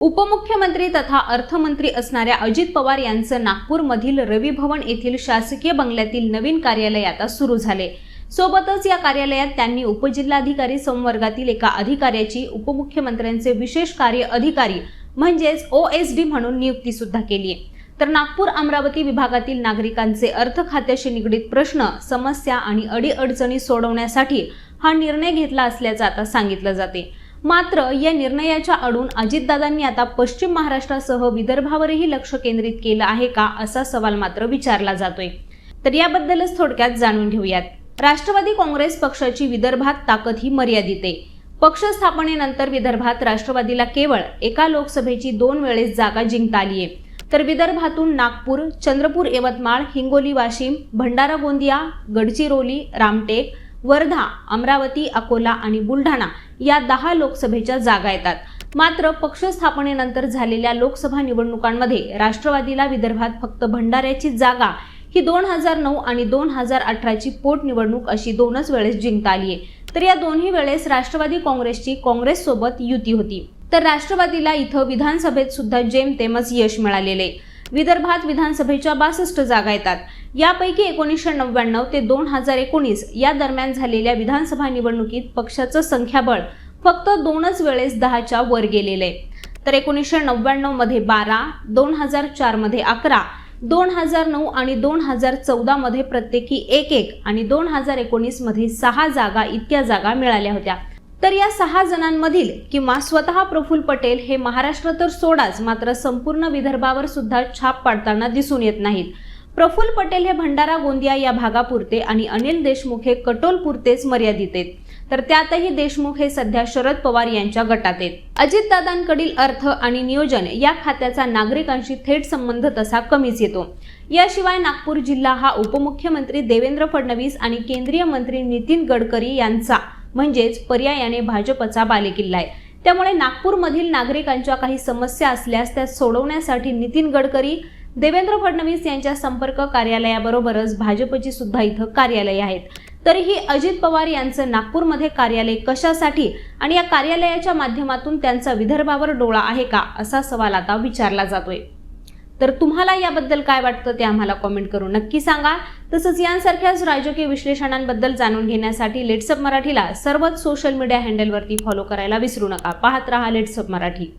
उपमुख्यमंत्री तथा अर्थमंत्री असणाऱ्या अजित पवार यांचं नागपूरमधील रवी भवन येथील शासकीय बंगल्यातील नवीन कार्यालय आता सुरू झाले. सोबतच या कार्यालयात त्यांनी उपजिल्हाधिकारी संवर्गातील एका अधिकाऱ्याची उपमुख्यमंत्र्यांचे विशेष कार्य अधिकारी म्हणजेच ओ एस डी म्हणून नियुक्ती सुद्धा केली. आहे तर नागपूर अमरावती विभागातील नागरिकांचे अर्थ खात्याशी निगडीत प्रश्न समस्या आणि अडीअडचणी सोडवण्यासाठी हा निर्णय घेतला असल्याचं आता सांगितलं जाते. मात्र या निर्णयाच्या अडून अजितदादांनी आता पश्चिम महाराष्ट्रासह विदर्भावरही लक्ष केंद्रित केलं आहे का असा सवाल मात्र विचारला जातोय. तर याबद्दलच थोडक्यात जाणून घेऊयात. राष्ट्रवादी काँग्रेस पक्षाची विदर्भात ताकद ही मर्यादित आहे. पक्ष स्थापनेनंतर विदर्भात राष्ट्रवादीला केवळ एका लोकसभेची दोन वेळेस जागा जिंकता आली आहे. तर विदर्भातून नागपूर चंद्रपूर यवतमाळ हिंगोली वाशिम भंडारा गोंदिया गडचिरोली रामटेक वर्धा अमरावती अकोला आणि बुलढाणा या दहा लोकसभेच्या जागा येतात. मात्र पक्ष स्थापनेनंतर झालेल्या लोकसभा निवडणुकांमध्ये राष्ट्रवादीला विदर्भात फक्त भंडाऱ्याची जागा ही दोन हजार नऊ आणि दोन हजार अठराची पोटनिवडणूक अशी दोनच वेळेस जिंकता आली आहे. तर या दोन्ही वेळेस राष्ट्रवादी काँग्रेसची काँग्रेससोबत युती होती. तर राष्ट्रवादीला इथं विधानसभेत सुद्धा जेमतेमच यश मिळालेले विदर्भात विधानसभेच्या बासष्ट जागा येतात. यापैकी एकोणीसशे नव्याण्णव ते दोन हजार एकोणीस या दरम्यान झालेल्या विधानसभा निवडणुकीत पक्षाचं संख्याबळ फक्त दोनच वेळेस दहाच्या वर गेलेलं आहे. तर एकोणीसशे नव्याण्णवमध्ये बारा दोन हजार चारमध्ये अकरा दोन हजार नऊ आणि दोन हजार चौदा मध्ये प्रत्येकी एक एक आणि दोन हजार एकोणीसमध्ये सहा जागा इतक्या जागा मिळाल्या होत्या. तर या सहा जणांमधील किंवा स्वतः प्रफुल्ल पटेल हे महाराष्ट्र तर सोडाच मात्र संपूर्ण विदर्भावर सुद्धा छाप पाडताना दिसून येत नाहीत. प्रफुल्ल पटेल हे भंडारा गोंदिया या भागापुरते आणि अनिल देशमुख हे कटोलपुरतेच मर्यादित आहेत. तर त्यातही देशमुख हे सध्या शरद पवार यांच्या गटात आहेत. अजितदादांकडील अर्थ आणि नियोजन या खात्याचा नागरिकांशी थेट संबंध तसा कमीच येतो. याशिवाय नागपूर जिल्हा हा उपमुख्यमंत्री देवेंद्र फडणवीस आणि केंद्रीय मंत्री नितीन गडकरी यांचा म्हणजेच पर्यायाने भाजपचा बालेकिल्ला आहे. त्यामुळे नागपूरमधील नागरिकांच्या काही समस्या असल्यास त्या सोडवण्यासाठी नितीन गडकरी देवेंद्र फडणवीस यांच्या संपर्क कार्यालयाबरोबरच भाजपची सुद्धा इथं कार्यालय आहेत. तरीही अजित पवार यांचं नागपूरमध्ये कार्यालय कशासाठी आणि या कार्यालयाच्या माध्यमातून त्यांचा विदर्भावर डोळा आहे का असा सवाल आता विचारला जातोय. तर तुम्हाला याबद्दल काय वाटतं ते आम्हाला कॉमेंट करून नक्की सांगा. तसंच यांसारख्याच राजकीय विश्लेषणांबद्दल जाणून घेण्यासाठी लेट्सअप मराठीला सर्वच सोशल मीडिया हँडलवरती फॉलो करायला विसरू नका. पाहत रहा लेट्सअप मराठी.